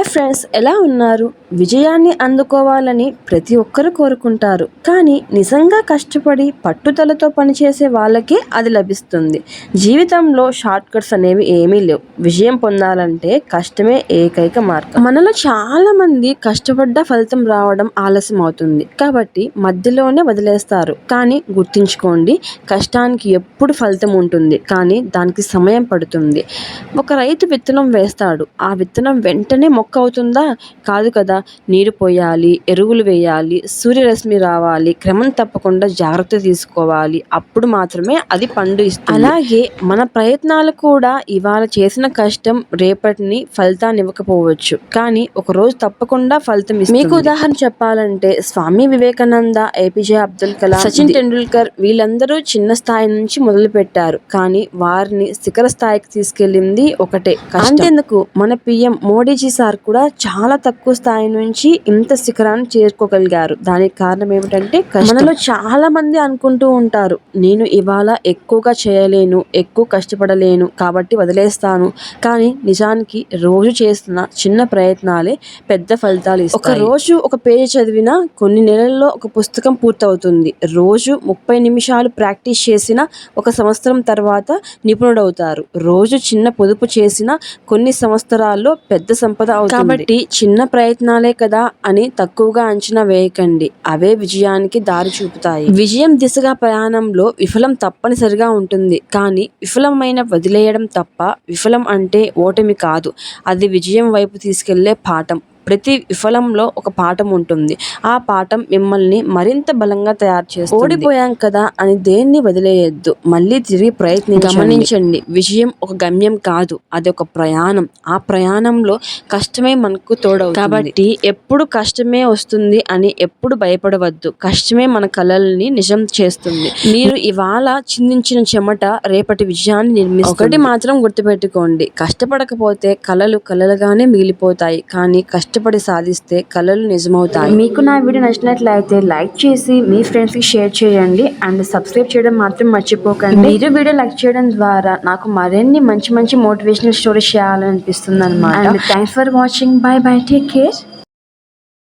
Hi friends ఎలా ఉన్నారు? విజయాన్ని అందుకోవాలని ప్రతి ఒక్కరు కోరుకుంటారు. కానీ నిజంగా కష్టపడి పట్టుదలతో పనిచేసే వాళ్ళకే అది లభిస్తుంది. జీవితంలో షార్ట్ కట్స్ అనేవి ఏమీ లేవు. విజయం పొందాలంటే కష్టమే ఏకైక మార్గం. మనలో చాలా మంది కష్టపడ్డ ఫలితం రావడం ఆలస్యం అవుతుంది కాబట్టి మధ్యలోనే వదిలేస్తారు. కానీ గుర్తుంచుకోండి కష్టానికి ఎప్పుడు ఫలితం ఉంటుంది. కానీ దానికి సమయం పడుతుంది. ఒక రైతు విత్తనం వేస్తాడు. ఆ విత్తనం వెంటనే మొక్క అవుతుందా? కాదు కదా. నీరు పోయాలి ఎరువులు వేయాలి సూర్యరశ్మి రావాలి క్రమం తప్పకుండా జాగ్రత్త తీసుకోవాలి. అప్పుడు మాత్రమే అది పండు ఇస్తుంది. అలాగే మన ప్రయత్నాలు కూడా ఇవాళ చేసిన కష్టం రేపటిని ఫలితాన్ని ఇవ్వకపోవచ్చు. కానీ ఒక రోజు తప్పకుండా ఫలితం ఇస్తుంది. మీకు ఉదాహరణ చెప్పాలంటే స్వామి వివేకానంద ఏపీజే అబ్దుల్ కలాం సచిన్ టెండూల్కర్ వీళ్ళందరూ చిన్న స్థాయి నుంచి మొదలు పెట్టారు కానీ వారిని శిఖర స్థాయికి తీసుకెళ్ళింది ఒకటే అంతేందుకు? మన పిఎం మోడీజీ సార్ కూడా చాలా తక్కువ స్థాయి నుంచి ఇంత శిఖరాన్ని చేరుకోగలిగారు. దానికి కారణం ఏమిటంటే మనలో చాలా మంది అనుకుంటూ ఉంటారు నేను ఇవాళ ఎక్కువగా చేయలేను ఎక్కువ కష్టపడలేను కాబట్టి వదిలేస్తాను. కానీ నిజానికి రోజు చేస్తున్న చిన్న ప్రయత్నాలే పెద్ద ఫలితాలు ఇస్తాయి. ఒక రోజు ఒక పేజీ చదివినా కొన్ని నెలల్లో ఒక పుస్తకం పూర్తవుతుంది. రోజు ముప్పై నిమిషాలు ప్రాక్టీస్ చేసిన ఒక సంవత్సరం తర్వాత నిపుణుడవుతారు. రోజు చిన్న పొదుపు చేసిన కొన్ని సంవత్సరాల్లో పెద్ద సంపద అవుతుంది కాబట్టి చిన్న ప్రయత్నాలే కదా అని తక్కువగా అంచనా వేయకండి. అవే విజయానికి దారి చూపుతాయి. విజయం దిశగా ప్రయాణంలో విఫలం తప్పనిసరిగా ఉంటుంది. కానీ విఫలమైన వదిలేయడం తప్ప విఫలం అంటే ఓటమి కాదు. అది విజయం వైపు తీసుకెళ్ళే పాఠం. ప్రతి విఫలంలో ఒక పాఠం ఉంటుంది. ఆ పాఠం మిమ్మల్ని మరింత బలంగా తయారు చేస్తుంది. ఓడిపోయాం కదా అని దేన్ని వదిలేయొద్దు. మళ్ళీ తిరిగి ప్రయత్నించండి. గమనించండి. విజయం ఒక గమ్యం కాదు. అది ఒక ప్రయాణం. ఆ ప్రయాణంలో కష్టమే మనకు తోడవుతుంది. కాబట్టి ఎప్పుడు కష్టమే వస్తుంది అని ఎప్పుడు భయపడవద్దు. కష్టమే మన కలల్ని నిజం చేస్తుంది. మీరు ఇవాళ చిందించిన చెమట రేపటి విజయాన్ని నిర్మిస్తుంది. ఒకటి మాత్రం గుర్తుపెట్టుకోండి. కష్టపడకపోతే కలలు కలలుగానే మిగిలిపోతాయి. కానీ కష్టపడి సాధిస్తే కలలు నిజమవుతాయి. మీకు నా వీడియో నచ్చినట్లయితే లైక్ చేసి మీ ఫ్రెండ్స్కి షేర్ చేయండి. అండ్ సబ్స్క్రైబ్ చేయడం మాత్రం మర్చిపోకండి. మీరు వీడియో లైక్ చేయడం ద్వారా నాకు మరిన్ని మంచి మంచి మోటివేషనల్ స్టోరీస్ చేయాలనిపిస్తుంది అనమాట thanks for watching bye bye take care